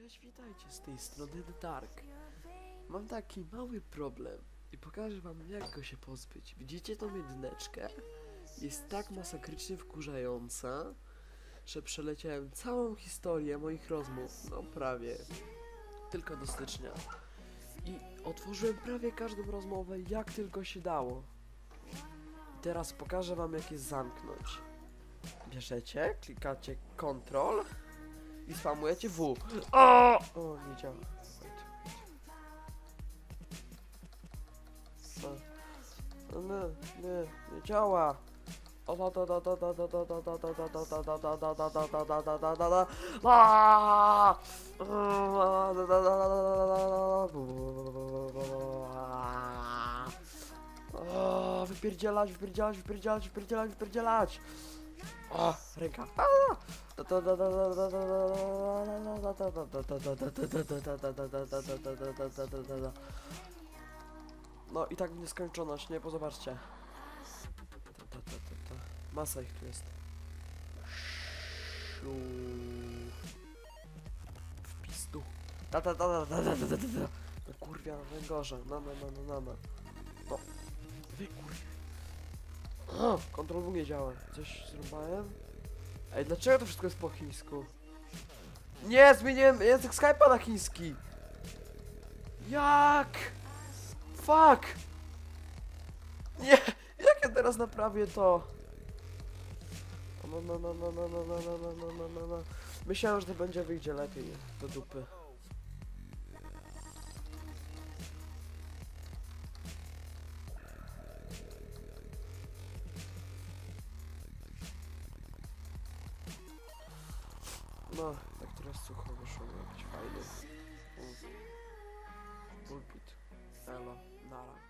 Cześć, witajcie z tej strony The Dark. Mam taki mały problem i pokażę wam jak go się pozbyć. Widzicie tą jedyneczkę? Jest tak masakrycznie wkurzająca, że przeleciałem całą historię moich rozmów, no prawie, tylko do stycznia. I otworzyłem prawie każdą rozmowę jak tylko się dało. I teraz pokażę wam jak je zamknąć. Bierzecie, klikacie Ctrl e sua mulher ah! te. Oh! Ah, oh, mídia. Tchau, perdi a laje, perdi a laje, perdi a laje, perdi a laje, perdi a laje. O, ręka. No i tak w nieskończoność, nie? Bo. Masa ich tu jest. W pistu. Ta ta ta ta ta ta ta ta ta. No węgorze. Na na na na na na. No. Wy kurwa. O, Kontrol W nie działa. Coś zrąbałem? Ej, dlaczego to wszystko jest po chińsku? Nie, zmieniłem język Skype'a na chiński! Jak? Fuck! Nie, jak ja teraz naprawię to? No, no, no, no, no, no, no, no, no, no, no, no, no. Myślałem, że to będzie wyjdzie lepiej do dupy. ma, tak teraz sucho wyszło jakiś fajny pulpit. Elo, nara.